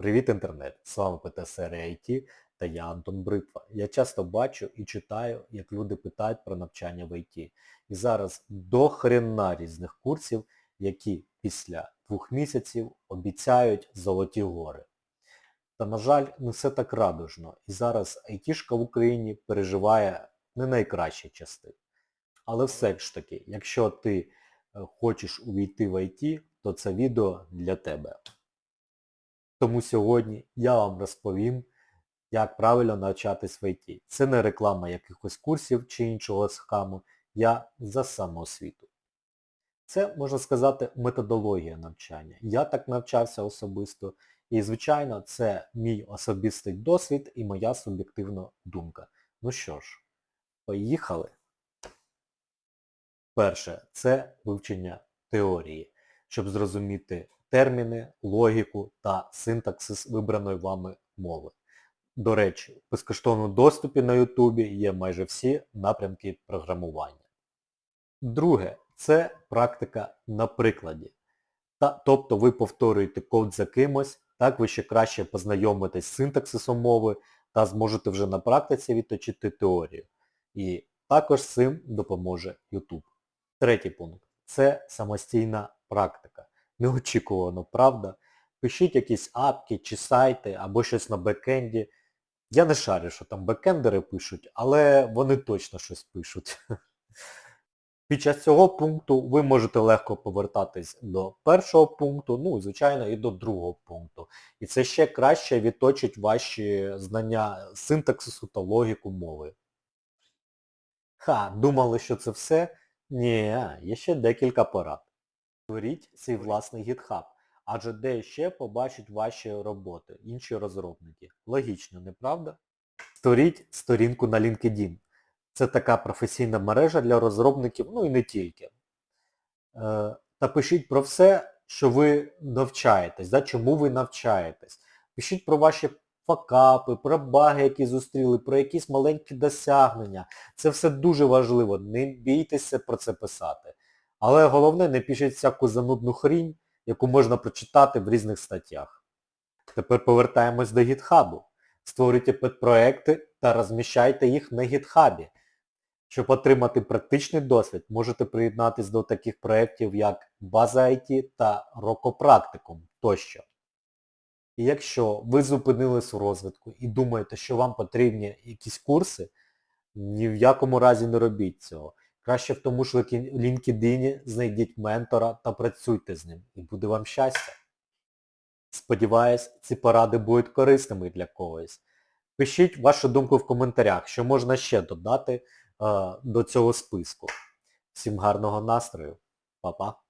Привіт, інтернет! З вами ПТ серія IT та я Антон Бритва. Я часто бачу і читаю, як люди питають про навчання в IT. І зараз до хрена різних курсів, які після двох місяців обіцяють золоті гори. Та, на жаль, не все так радужно. І зараз айтішка в Україні переживає не найкращі часи. Але все ж таки, якщо ти е, хочеш увійти в IT, то це відео для тебе. Тому сьогодні я вам розповім, як правильно навчатись в IT. Це не реклама якихось курсів чи іншого схаму, я за самоосвіту. Це, можна сказати, методологія навчання. Я так навчався особисто. І, звичайно, це мій особистий досвід і моя суб'єктивна думка. Ну що ж, поїхали. Перше, це вивчення теорії, щоб зрозуміти терміни, логіку та синтаксис вибраної вами мови. До речі, в безкоштовному доступі на Ютубі є майже всі напрямки програмування. Друге, це практика на прикладі. Та, тобто ви повторюєте код за кимось, так ви ще краще познайомитесь з синтаксисом мови та зможете вже на практиці відточити теорію. І також цим допоможе YouTube. Третій пункт. Це самостійна практика. Неочікувано, правда? Пишіть якісь апки чи сайти або щось на бекенді. Я не шарю, що там бекендери пишуть, але вони точно щось пишуть. Під час цього пункту ви можете легко повертатись до першого пункту, ну і звичайно і до другого пункту. І це ще краще відточить ваші знання синтаксису та логіку мови. Ха, думали, що це все? Ні, є ще декілька порад. Створіть свій власний GitHub, адже де ще побачать ваші роботи, інші розробники. Логічно, не правда? Створіть сторінку на LinkedIn. Це така професійна мережа для розробників, ну і не тільки. Е, та пишіть про все, що ви навчаєтесь, да, чому ви навчаєтесь. Пишіть про ваші факапи, про баги, які зустріли, про якісь маленькі досягнення. Це все дуже важливо. Не бійтеся про це писати. Але головне, не пишіть всяку занудну хрінь, яку можна прочитати в різних статтях. Тепер повертаємось до гітхабу. Створюйте педпроекти та розміщайте їх на гітхабі. Щоб отримати практичний досвід, можете приєднатись до таких проєктів, як База IT та Рокопрактикум тощо. І якщо ви зупинились у розвитку і думаєте, що вам потрібні якісь курси, ні в якому разі не робіть цього. Краще в тому ж LinkedIn знайдіть ментора та працюйте з ним. І буде вам щастя. Сподіваюсь, ці поради будуть корисними для когось. Пишіть вашу думку в коментарях, що можна ще додати е, до цього списку. Всім гарного настрою. Па-па.